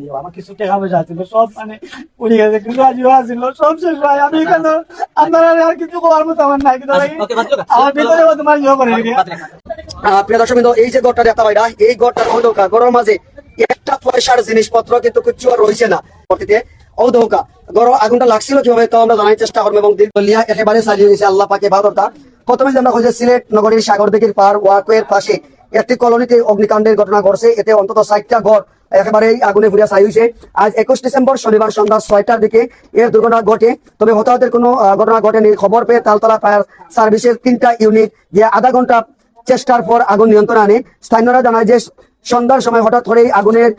মানে আমার কিছু টাকা পয়সা ছিল সব মানে উড়ে গেছে কিন্তু আজিও আসছিল সব শেষ ভাই আমি এখানে আপনারা আর কিছু করার মতো আমার নাই কিন্তু আমার ভিতরে তোমার ইয়ে করে প্রিয় দর্শক এই যে এই মাঝে একটা পয়সার জিনিসপত্র কিন্তু কিছু আর রয়েছে না। পরবর্তীতে ঘর আগুনটা লাগছিল কীভাবে তো আমরা জানার চেষ্টা করব এবং দিল্লিয়া একেবারে সাজিয়ে গেছে আল্লাহ পাকে ভাদরটা প্রথমে আমরা হয়েছে সিলেট নগরীর সাগর দিঘির পার ওয়াকওয়ের পাশে একটি কলোনিতে অগ্নিকাণ্ডের ঘটনা ঘটছে। এতে অন্তত ষাটটা ঘর একেবারে আগুনে পুড়িয়া ছাই হয়েছে আজ একুশ ডিসেম্বর শনিবার সন্ধ্যা ছয়টার দিকে এর দুর্ঘটনা ঘটে। তবে হতাহতের কোনো ঘটনা ঘটেনি খবর পেয়ে তালতলা ফায়ার সার্ভিসের তিনটা ইউনিট যে আধা ঘণ্টা চেষ্টার পর আগুন নিয়ন্ত্রণে আনে। স্থানীয়রা জানায় যে সন্ধ্যার সময় হঠাৎ করেই আগুনের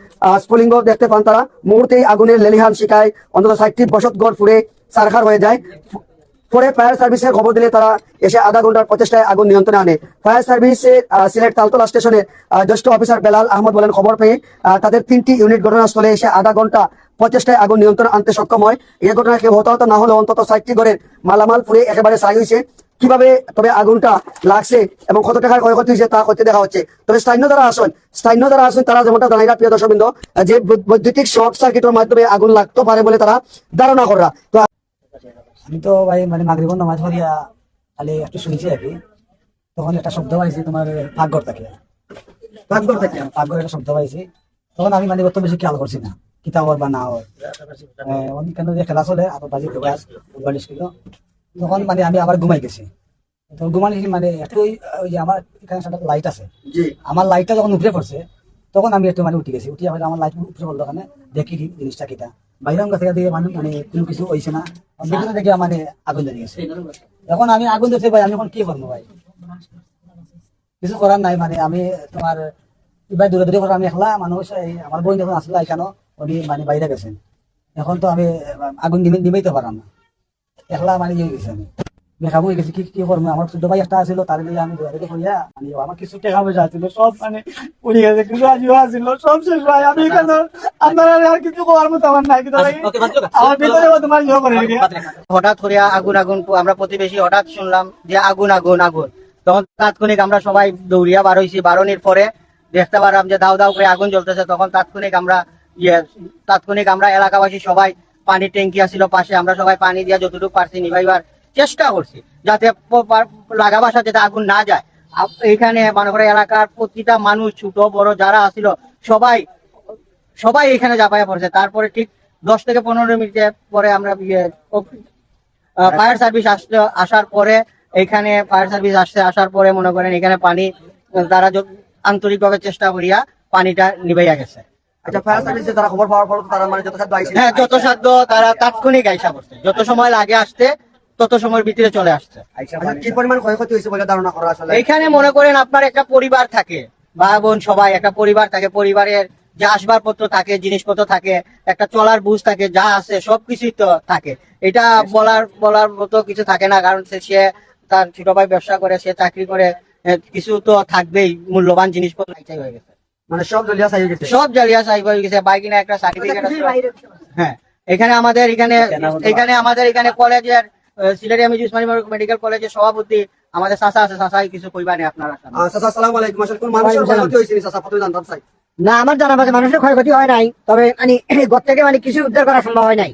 স্ফুলিঙ্গ দেখতে পান তারা। মুহূর্তেই আগুনের লেলিহান শিকায় অন্তত ষাটটি বসত ঘর ফুড়ে সারখার হয়ে যায়। পরে ফায়ার সার্ভিসের খবর দিলে তারা এসে আধা ঘণ্টার প্রচেষ্টায় আগুন নিয়ন্ত্রণে আনে। ফায়ার সার্ভিসের সিলেট তালতলা স্টেশনের জ্যেষ্ঠ অফিসার বেলাল আহমদ বলেন, খবর পেয়ে তাদের তিনটি ইউনিট ঘটনাস্থলে এসে আধা ঘণ্টা প্রচেষ্টায় আগুন নিয়ন্ত্রণ আনতে সক্ষম হয়। এই ঘটনায় কেউ হতাহত না হলে অন্তত ষাটটি ঘরের মালামাল পুড়ে একেবারে ছাই হয়েছে। কীভাবে, তবে আগুনটা লাগছে এবং কত টাকার ক্ষয়ক্ষতি হয়েছে তা করতে দেখা হচ্ছে। তবে স্থানীয় যারা আসেন, স্থানীয় যারা আসেন, তারা যেমনটা জানাইরা প্রিয় দর্শকবৃন্দ যে বৈদ্যুতিক শর্ট সার্কিটের মাধ্যমে আগুন লাগতে পারে বলে তারা ধারণা করা। আমি তো ভাই মানে মাগরিবন নামাজ পড়িয়া খালি একটু শুনেছি আর কি। তখন একটা শব্দ পাইছি তোমার পাকঘর থেকে। ভাগ্য থেকে পাকঘর একটা শব্দ পাইছি। তখন আমি মানে অত বেশি খেয়াল করছি না কিতা হওয়ার বা না হওয়ার কেন যে খেলা চলে আবার বাজি ফুটবল ছিল তখন মানে আমি আবার ঘুমাই গেছি। তো ঘুমানি মানে একটু ওই আমার এখানে একটা লাইট আছে। আমার লাইটটা যখন উপরে পড়ছে তখন আমি একটু মানে উঠে গেছি। উঠে আমার লাইট উপরে পড়ল ওখানে দেখি জিনিসটা কিটা। বাইরে কাছে দিয়ে মানে মানে কোনো কিছু হয়েছে না। ভিতরে দেখে মানে আগুন ধরে গেছে এখন আমি আগুন দেখতে ভাই আমি এখন কি করব ভাই? কিছু করার নাই মানে আমি তোমার এবার দূরে দূরে করে আমি একলা মানুষ, এই আমার বোন যখন আসলে এখানে, উনি মানে বাইরে গেছেন। এখন তো আমি আগুন নিমে নিমেই তো পারাম না। একলা মানে ইয়ে গেছে আমি। হয়ে গেছি কি কি করব? আমার ছোট ভাই একটা আছিল তার আমি মানে আমার কিছু টাকা পয়সা ছিল সব মানে উড়ে গেছে আজিও আসছিল সব শেষ ভাই আমি এখানে আপনারা আর কিছু করার মতো আমার নাই কিন্তু আমার ভিতরে তোমার ইয়ে করে হঠাৎ করে আগুন আগুন আমরা প্রতিবেশী হঠাৎ শুনলাম যে আগুন আগুন আগুন। তখন তাৎক্ষণিক আমরা সবাই দৌড়িয়া বার হয়েছি বারণের পরে দেখতে পারলাম যে দাও দাও করে আগুন জ্বলতেছে। তখন তাৎক্ষণিক আমরা ইয়ে তাৎক্ষণিক আমরা এলাকাবাসী সবাই পানির ট্যাঙ্কি আসছিল পাশে আমরা সবাই পানি দিয়া যতটুকু পারছি নিভাইবার চেষ্টা করছি যাতে প- পার- লাগা বাসা যাতে আগুন না যায়। এখানে মনে করে এলাকার প্রতিটা মানুষ ছোট বড় যারা আসছিল সবাই সবাই এখানে চাপাইয়া পড়ছে তারপরে ঠিক দশ থেকে পনেরো মিনিটের পরে আমরা ফায়ার সার্ভিস আসলে। আসার পরে এখানে ফায়ার সার্ভিস আসছে আসার পরে মনে করেন এখানে পানি তারা আন্তরিকভাবে চেষ্টা করিয়া পানিটা নিভাইয়া গেছে। আচ্ছা ফায়ার সার্ভিসে তারা খবর পাওয়ার পর তারা মানে হ্যাঁ যত সাধ্য তারা তাৎক্ষণিক আইসা করছে যত সময় লাগে আসতে তত সময়ের ভিতরে চলে আসছে। কি পরিমাণ ক্ষয়ক্ষতি হয়েছে বলে ধারণা করা আসলে? এখানে মনে করেন আপনার একটা পরিবার থাকে ভাই বোন সবাই একটা পরিবার থাকে পরিবারের যে আসবাবপত্র থাকে জিনিসপত্র থাকে একটা চলার বুঝ থাকে যা আছে সবকিছুই তো থাকে। এটা বলার বলার মতো কিছু থাকে না কারণ সে সে তার ছোট ভাই ব্যবসা করে সে চাকরি করে কিছু তো থাকবেই মূল্যবান জিনিসপত্র হয়ে গেছে। মানে সব দলিয়া চাই গেছে? সব জালিয়া সাহেব হয়ে গেছে বাইক না একটা সার্টিফিকেট হ্যাঁ এখানে আমাদের এখানে এখানে আমাদের এখানে কলেজের সিলেট এমএজি উসমানী মেডিকেল কলেজের সভাপতি। আমাদের চাচা আছে চাচাই কিছু কইবা নেই আপনারা। আচ্ছা আসসালামু আলাইকুম। আসলে কোন মানুষের ক্ষয়ক্ষতি হয়েছে নি চাচা? প্রথমে জানতাম চাই। না আমার জানা মানুষের ক্ষয়ক্ষতি হয় নাই তবে মানে ঘর থেকে মানে কিছু উদ্ধার করা সম্ভব হয় নাই।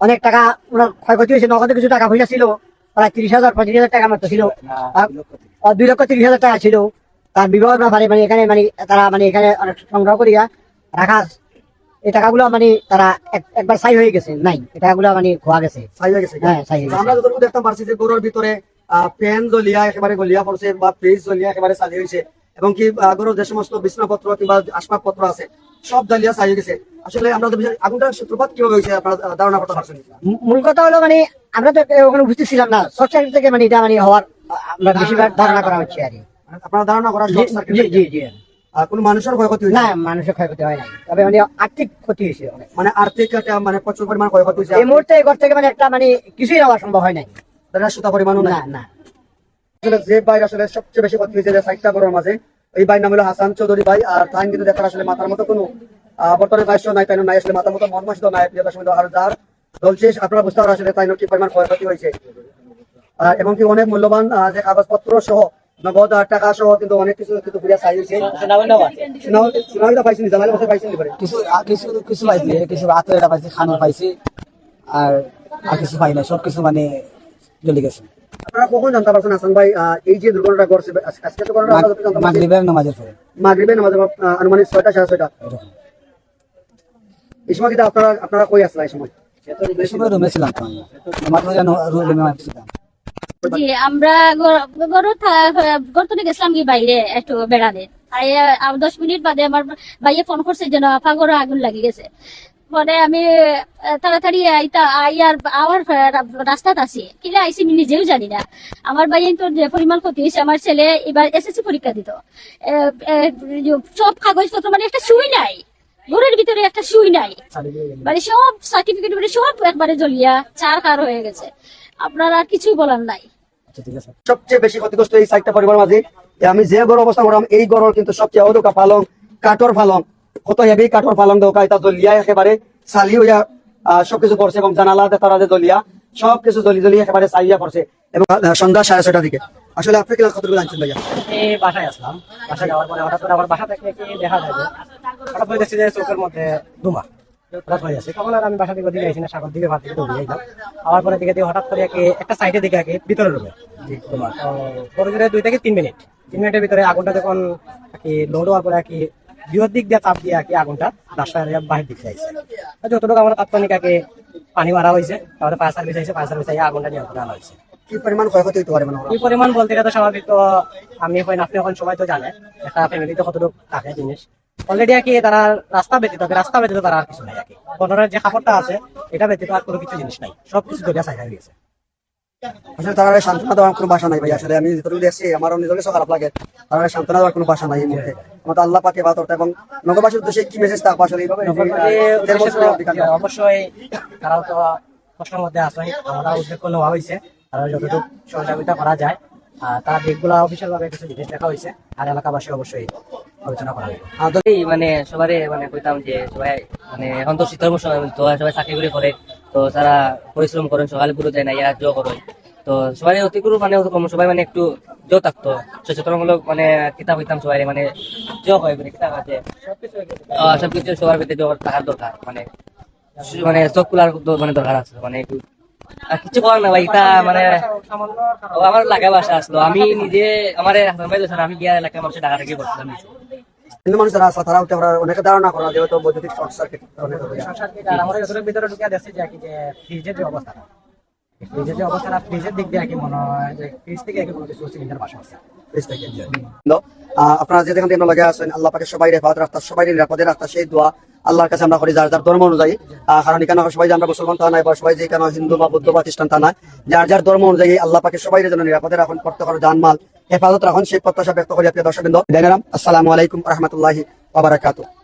অনেক টাকা ওনার ক্ষয়ক্ষতি হয়েছে নগদে কিছু টাকা পয়সা ছিল প্রায় তিরিশ হাজার পঁচিশ হাজার টাকা মতো ছিল। দুই লক্ষ তিরিশ হাজার টাকা ছিল। তার বিবাহ ব্যাপারে মানে এখানে মানে তারা মানে এখানে অনেক সংগ্রহ করিয়া রাখা এই টাকাগুলো মানে তারা একবার ছাই হয়ে গেছে নাই। এই টাকাগুলো মানে খোয়া গেছে। চাই হয়ে গেছে। হ্যাঁ ছাই হয়ে গেছে। আমরা যতটুকু দেখতে পারছি যে গরুর ভিতরে পেন একেবারে গলিয়া পড়ছে বা ফ্রিজ দলিয়া একেবারে চালি হয়েছে। এবং কি গরুর যে সমস্ত বিছনাপত্র কিংবা আসবাবপত্র আছে সব দলিয়া চাই গেছে। আসলে আমরা তো সূত্রপাত কীভাবে হয়েছে আপনারা ধারণা করতে পারছেন মূল কথা হলো মানে আমরা তো ওখানে উপস্থিত ছিলাম না। শর্ট সার্কিট থেকে মানে এটা মানে হওয়ার আমরা বেশিরভাগ ধারণা করা হচ্ছে আর কি। মানে আপনারা ধারণা করার জি জি জি জি। কোন মানুষের ক্ষয়ক্ষতি না হয়েছে মানুষের ক্ষয়ক্ষতি হয় তবে মানে আর্থিক ক্ষতি হয়েছে মানে আর্থিক একটা মানে প্রচুর পরিমাণ ক্ষয়ক্ষতি হয়েছে? এই মুহূর্তে এই ঘর থেকে মানে একটা মানে কিছুই নেওয়া সম্ভব হয় নাই। তারা পরিমাণও না না। আসলে যে ভাই আসলে সবচেয়ে বেশি ক্ষতি হয়েছে সাইটটা গরুর মাঝে এই ভাই নাম হলো হাসান চৌধুরী ভাই আর তাই কিন্তু দেখার আসলে মাথার মতো কোনো বর্তমানে দায়িত্ব নাই তাই নাই আসলে মাথার মতো মর্মাসিত নাই প্রিয় দর্শক বিন্দু। আর যার চলছে আপনারা বুঝতে পারেন আসলে তাই কি পরিমাণ ক্ষয়ক্ষতি হয়েছে। এবং কি অনেক মূল্যবান যে কাগজপত্র সহ নগদ আর টাকা সহ কিন্তু অনেক কিছু কিন্তু ঘুরে চাই সোনাবিটা পাইছেন জানালে বছর পাইছেন কিছু কিছু কিছু পাইছি কিছু রাতের এটা পাইছি খানো পাইছি আর আর কিছু পাই না সব কিছু মানে জ্বলে গেছে। আপনারা কখন জানতে পারছেন হাসান ভাই এই যে দুর্ঘটনাটা ঘটছে আজকে তো মাগরিবের নামাজের পরে। আনুমানিক ছয়টা সাড়ে ছয়টা। এরকম। এই সময় কিন্তু আপনারা আপনারা কই আসলা এই সময়? এই সময় রুমে ছিলাম রুমে ছিলাম। জি আমরা গরু গরতনে গেছিলাম কি বাইরে একটু বেড়াতে আর দশ মিনিট বাদে আমার ভাইয়ে ফোন করছে যেন আগুন লাগি গেছে। পরে আমি তাড়াতাড়ি আইতা আইয়ার আমার রাস্তাত আছি। কিলে আইসি আমি নিজেও জানি না। আমার তো যে পরিমাণ ক্ষতি হয়েছে আমার ছেলে এবার এসএসসি পরীক্ষা দিত। সব কাগজপত্র মানে একটা সুই নাই। ঘরের ভিতরে একটা সুই নাই। মানে সব সার্টিফিকেট মানে সব একবারে জ্বলিয়া চার কার হয়ে গেছে। আপনার আর কিছু বলার নাই। আচ্ছা ঠিক আছে। সবচেয়ে বেশি ক্ষতিগ্রস্ত এই সাইটটা পরিবার মাঝে আমি যে গড় অবস্থা করলাম এই গড়র কিন্তু সবচেয়ে অদোকা পালং কাঠর পালং কত হেভি কাঠর পালং দোকা এটা দলিয়া একেবারে চালি হইয়া সবকিছু করছে এবং জানালা তারা যে দলিয়া সবকিছু দলি দলি একেবারে চালিয়া করছে এবং আহ, সন্ধ্যা সাড়ে ছয়টার দিকে। আসলে আপনি কিনা কতটুকু জানছেন ভাইয়া? বাসায় আসলাম। বাসায় যাওয়ার পরে হঠাৎ করে আমার বাসা থেকে দেখা যায় যে হঠাৎ করে দেখছি যে চোখের মধ্যে ধুমা হয়ে তখন আর আমি বাসা থেকে দিকে আইসি না সাগর দিকে ভাত দিকে দৌড়ে যাইলাম আমার পরে দিকে দিয়ে হঠাৎ করে একে একটা সাইডে দিকে আগে ভিতরে রুমে তোমার। বড় জোরে দুই থেকে তিন মিনিট তিন মিনিটের ভিতরে আগুনটা যখন আর কি লোড হওয়ার পরে কি বৃহৎ দিক দিয়ে চাপ দিয়ে আর আগুনটা রাস্তায় বাহির দিকে আইছে। যতটুকু আমার তাৎক্ষণিক আগে পানি মারা হয়েছে তারপরে ফায়ার সার্ভিস আইছে ফায়ার সার্ভিস আইয়া আগুনটা নিয়ন্ত্রণে আনা হয়েছে। কি পরিমাণ ক্ষয়ক্ষতি হতে পারে মানে কি পরিমাণ বলতে এটা তো স্বাভাবিক তো আমি এখন আপনি এখন সবাই তো জানে। একটা ফ্যামিলিতে কতটুকু থাকে জিনিস। অলরেডি আর কি তারা রাস্তা ব্যতীত রাস্তা ব্যতীত তারা আর কিছু নাই আর কি বনরের যে কাপড়টা আছে এটা ব্যতীত আর কোনো কিছু জিনিস নাই। সব কিছু দরিয়া সাইড হয়ে গেছে আসলে তারা সান্ত্বনা দেওয়ার কোনো ভাষা নাই ভাই। আসলে আমি দেখছি আমারও খারাপ লাগে। তারা সান্ত্বনা দেওয়ার কোনো ভাষা নাই এই মুহূর্তে। আমাদের আল্লাহ পাকে বাতরত এবং নগরবাসীর উদ্দেশ্যে কি মেসেজ থাকব আসলে এইভাবে অবশ্যই তারাও তো কষ্টের মধ্যে আছে আমরা নেওয়া হয়েছে। তারা যতটুকু সহযোগিতা করা যায় তার দিকগুলো অফিসিয়াল ভাবে কিছু জিনিস দেখা হয়েছে আর এলাকাবাসী অবশ্যই আলোচনা করা হবে। মানে সবারই মানে কইতাম যে সবাই মানে এখন তো শীতের মৌসুম তো সবাই চাকরি করে করে তো তারা পরিশ্রম করেন সকালে পুরো যায় না ইয়া জো করে তো সবাই অতি করে মানে সবাই মানে একটু জো থাকতো। সচেতনমূলক মানে কিতাব হইতাম সবাই মানে জো হয় মানে কিতাব আছে। সবকিছু সবার ভিতরে জো থাকার দরকার মানে মানে চোখ খোলার মানে দরকার আছে মানে কিছু করার না ভাই তা মানে ও আমার লাগা বাসা আসলো। আমি নিজে আমার আমি গিয়া এলাকায় মানুষের করছিলাম। হিন্দু মানুষ যারা আছে তারা উঠে আমরা অনেকে ধারণা করা যেহেতু বৈদ্যুতিক শর্ট সার্কিট আমরা ভিতরে ঢুকে দেখছি যে কি যে ফ্রিজের যে অবস্থাটা এই ফ্রিজের যে অবস্থাটা ফ্রিজের দিক দিয়ে কি মনে হয় যে ফ্রিজ থেকে আর কি কোনো কিছু সিলিন্ডার বাসা আছে? আপনারা যে যেখান থেকে লাগে আছেন আল্লাহ পাকে সবাই রেফাত রাখতা সবাই নিরাপদে রাখতা সেই দোয়া আল্লাহর কাছে আমরা করি, যার যার ধর্ম অনুযায়ী কারণ এখানে সবাই যে আমরা মুসলমান তা নাই, বা সবাই যে এখানে হিন্দু বা বৌদ্ধ বা খ্রিস্টান তা নাই, যার যার ধর্ম অনুযায়ী আল্লাহ পাকে সবাই যেন নিরাপদে রাখুন প্রত্যেকের জানমাল হেফাজত রাখুন, সেই প্রত্যাশা ব্যক্ত করি আপনি দর্শক জানালাম আসসালামু আলাইকুম রহমতুল্লাহি